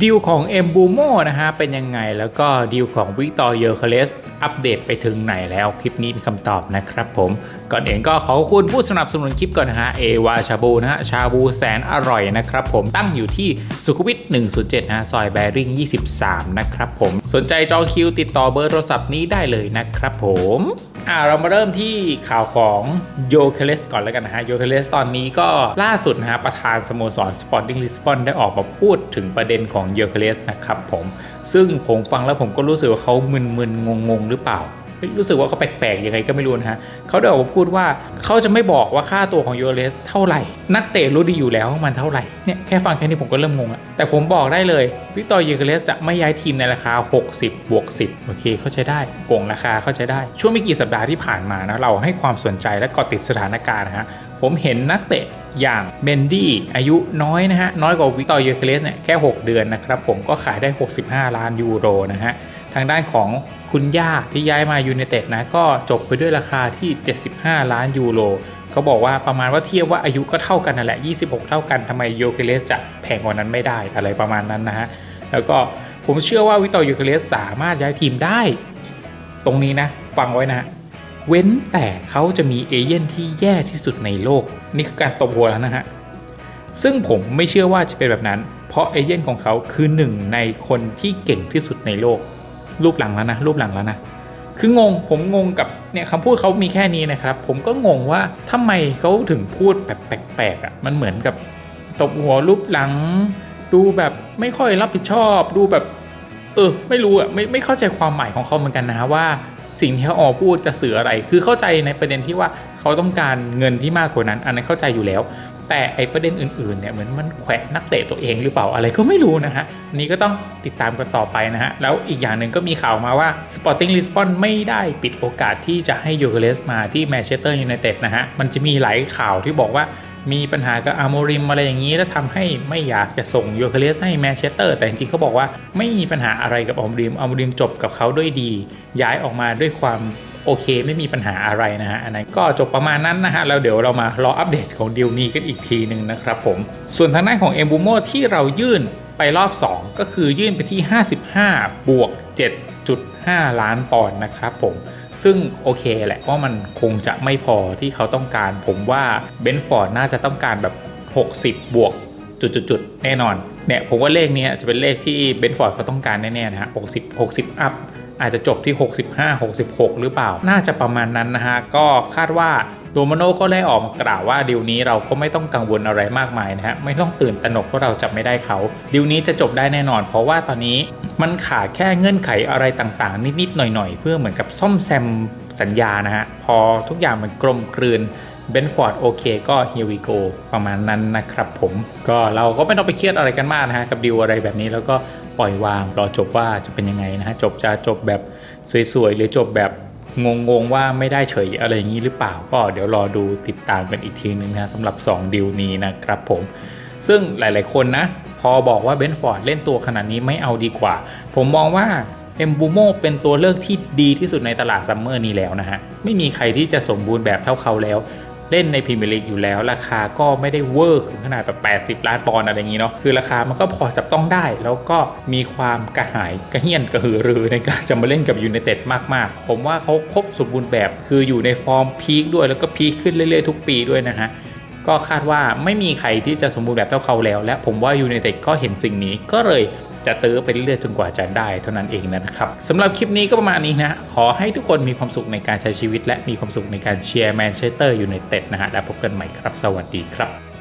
ดีลของเอ็มบูโมนะฮะเป็นยังไงแล้วก็ดีลของวิกตอร์เยอร์คเลสอัปเดตไปถึงไหนแล้วคลิปนี้มีคำตอบนะครับผม ก่อนอื่นก็ขอบคุณผู้สนับสนุนคลิปก่อนนะฮะเอวาชาบูนะฮะชาบูแสนอร่อยนะครับผมตั้งอยู่ที่สุขุมวิท107นะฮะซอยแบริ่ง 23 นะครับผมสนใจจองคิวติดต่อเบอร์โทรศัพท์นี้ได้เลยนะครับผมอ่าเรามาเริ่มที่ข่าวของโยเคเลสก่อนแล้วกันนะฮะโยเคเลสตอนนี้ก็ล่าสุดนะฮะประธานสโมสรสปอร์ติ้งลิสบอนได้ออกมาพูดถึงประเด็นของโยเคเลสนะครับผมซึ่งผมฟังแล้วผมก็รู้สึกว่าเขามึนๆงงๆ หรือเปล่า รู้สึกว่าเขาแปลกๆยังไงก็ไม่รู้นะฮะเขาได้ออกมาพูดว่าเขาจะไม่บอกว่าค่าตัวของยูเรสเท่าไหร่ นักเตะรู้ดีอยู่แล้วว่ามันเท่าไหร่เนี่ยแค่ฟังแค่นี้ผมก็เริ่มงงแล้วแต่ผมบอกได้เลยวิกตอร์ยูเรสจะไม่ย้ายทีมในราคา 60 บวก 10 โอเค เข้าใจได้โกงราคาเข้าใจได้ ช่วงไม่กี่สัปดาห์ที่ผ่านมานะเราให้ความสนใจและเกาะติดสถานการณ์นะฮะผมเห็นนักเตะ อย่างเมนดี้อายุน้อยนะฮะ น้อยกว่าวิกตอร์ยูเคเลสเนี่ยแค่ 6 เดือนนะครับ ผมก็ขายได้ 65 ล้านยูโรนะฮะ ทางด้านของคุณย่าที่ย้ายมายูเนเต็ดนะ ก็จบไปด้วยราคาที่ 75 ล้านยูโรเขาบอกว่าประมาณว่าเทียบว่าอายุก็เท่ากันนั่นแหละ 26 เท่ากันทำไมโยเคเลสจะแพงกว่านั้นไม่ได้อะไรประมาณนั้นนะฮะ แล้วก็ผมเชื่อว่าวิกตอร์ยูเคเลสสามารถย้ายทีมได้ ตรงนี้นะ ฟังไว้นะฮะ เว้นแต่เขาจะมีเอเย่นที่แย่ที่สุดในโลก นี่คือการตบหัวแล้วนะฮะ ซึ่งผมไม่เชื่อว่าจะเป็นแบบนั้น เพราะเอเย่นของเขาคือหนึ่งในคนที่เก่งที่สุดในโลก รูปหลังแล้วนะ รูปหลังแล้วนะ คืองง ผมงงกับเนี่ยคำพูดเขามีแค่นี้นะครับ ผมก็งงว่าทำไมเขาถึงพูดแบบแปลกๆอะ มันเหมือนกับตบหัวรูปหลัง ดูแบบไม่ค่อยรับผิดชอบ ดูแบบ เออ ไม่รู้อะ ไม่ไม่เข้าใจความหมายของเขาเหมือนกันนะว่า สิ่งที่เขาออกพูดจะสื่ออะไร คือเข้าใจในประเด็นที่ว่าเขาต้องการเงินที่มากกว่านั้น อันนั้นเข้าใจอยู่แล้ว แต่ไอประเด็นอื่นๆเนี่ยเหมือนมันแขวะนักเตะตัวเองหรือเปล่าอะไรก็ไม่รู้นะฮะนี้ก็ต้องติดตามกันต่อไปนะฮะ แล้วอีกอย่างหนึ่งก็มีข่าวมาว่า Sporting Lisbon ไม่ได้ปิดโอกาสที่จะให้โยเกเลสมาที่แมนเชสเตอร์ยูไนเต็ดนะฮะ มันจะมีหลายข่าวที่บอกว่า มีปัญหากับอาร์โมริมอะไรอย่างนี้ แล้วทำให้ไม่อยากจะส่งโยเคเลสให้แมนเชสเตอร์ แต่จริงๆเขาบอกว่าไม่มีปัญหาอะไรกับอาร์โมริมอาร์โมริมจบกับเขาด้วยดี ย้ายออกมาด้วยความโอเคไม่มีปัญหาอะไรนะฮะอันนั้นก็จบประมาณนั้นนะฮะแล้วเดี๋ยวเรามารออัปเดตของดีลนี้กันอีกทีหนึ่งนะครับผม ส่วนทางด้านของเอมบูโมที่เรายื่นไปรอบ 2 ก็คือยื่นไปที่ 55 บวก 7.5 ล้านปอนด์นะครับผม ซึ่งโอเคแหละว่ามันคงจะไม่พอที่เขาต้องการ ผมว่าเบนฟอร์ดน่าจะต้องการแบบ 60 บวกจุดๆแน่นอนเนี่ยผมว่าเลขนี้จะเป็นเลขที่เบนฟอร์ดเขาต้องการแน่ๆนะฮะ60 60 อัพ อาจจะจบที่ 65 66 หรือเปล่า น่าจะประมาณนั้นนะฮะ ก็คาดว่าโดมาโนเขาได้ออกมากล่าวว่าดิวนี้เราก็ไม่ต้องกังวลอะไรมากมายนะฮะ ไม่ต้องตื่นตระหนกว่าเราจะไม่ได้เขาดิวนี้จะจบได้แน่นอน เพราะว่าตอนนี้มันขาดแค่เงื่อนไขอะไรต่างๆ นิดๆหน่อยๆ เพื่อเหมือนกับซ่อมแซมสัญญานะฮะ พอทุกอย่างมันกลมกลืนเบนฟอร์ดโอเคก็ here we go ประมาณนั้นนะครับผม ก็เราก็ไม่ต้องไปเครียดอะไรกันมากนะฮะ กับดีลอะไรแบบนี้แล้วก็ ปล่อยวางรอจบว่าจะเป็นยังไงนะฮะจบจะจบแบบสวยๆหรือจบแบบงงๆว่าไม่ได้เฉยอะไรอย่างนี้หรือเปล่า ก็เดี๋ยวรอดูติดตามกันอีกทีนึงนะสำหรับ 2ดีลนี้นะครับผมซึ่งหลายๆคนนะ พอบอกว่าเบนฟอร์ดเล่นตัวขนาดนี้ไม่เอาดีกว่า ผมมองว่าเอมบูโมเป็นตัวเลือกที่ดีที่สุดในตลาดซัมเมอร์นี้แล้วนะฮะ ไม่มีใครที่จะสมบูรณ์แบบเท่าเขาแล้ว เล่นในพรีเมียร์ลีกอยู่แล้ว ราคาก็ไม่ได้เวอร์ถึงขนาดแบบ80 ล้านปอนด์อะไรอย่างนี้เนาะคือราคามันก็พอจับต้องได้ แล้วก็มีความกระหายกระเฮี้ยนกระหือรือในการจะมาเล่นกับยูไนเต็ดมากๆ ผมว่าเขาครบสมบูรณ์แบบ คืออยู่ในฟอร์มพีคด้วยแล้วก็พีคขึ้นเรื่อยๆทุกปีด้วยนะฮะก็คาดว่าไม่มีใครที่จะสมบูรณ์แบบเท่าเขาแล้ว และผมว่ายูไนเต็ดก็เห็นสิ่งนี้ก็เลย จะตื้อไปเรื่อยๆจนกว่าจะได้เท่านั้นเองนะครับสำหรับคลิปนี้ก็ประมาณนี้นะขอให้ทุกคนมีความสุขในการใช้ชีวิต และมีความสุขในการเชียร์แมนเชสเตอร์ยูไนเต็ดนะฮะแล้วพบกันใหม่ครับ สวัสดีครับ